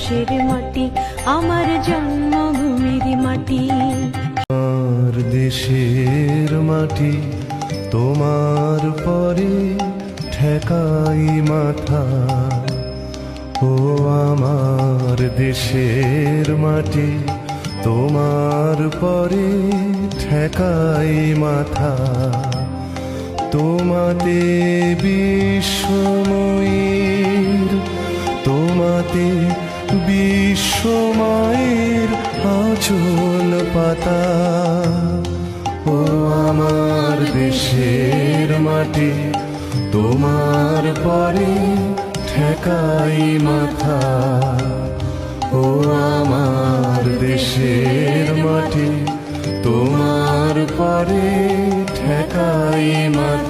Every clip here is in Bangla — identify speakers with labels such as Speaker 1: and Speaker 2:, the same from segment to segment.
Speaker 1: বাংলাদেশের মাটি, আমার জন্মভূমির মাটি।
Speaker 2: আমার দেশের মাটি, তোমার পরে ঠেকাই মাথা। ও আমার দেশের মাটি, তোমার পরে ঠেকাই মাথা। তোমাতে বিশ্বময়ীর, তোমাতে বিশ্বময়ের আচল পাতা। ও আমার দেশের মাটি, তোমার পরে ঠেকাই মাথা। ও আমার দেশের মাটি, তোমার পরে ঠেকাই মাথা।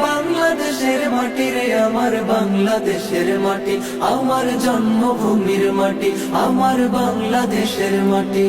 Speaker 3: বাংলাদেশের মাটি রে আমার বাংলাদেশের মাটি। আমার জন্মভূমির মাটি আমার বাংলাদেশের মাটি।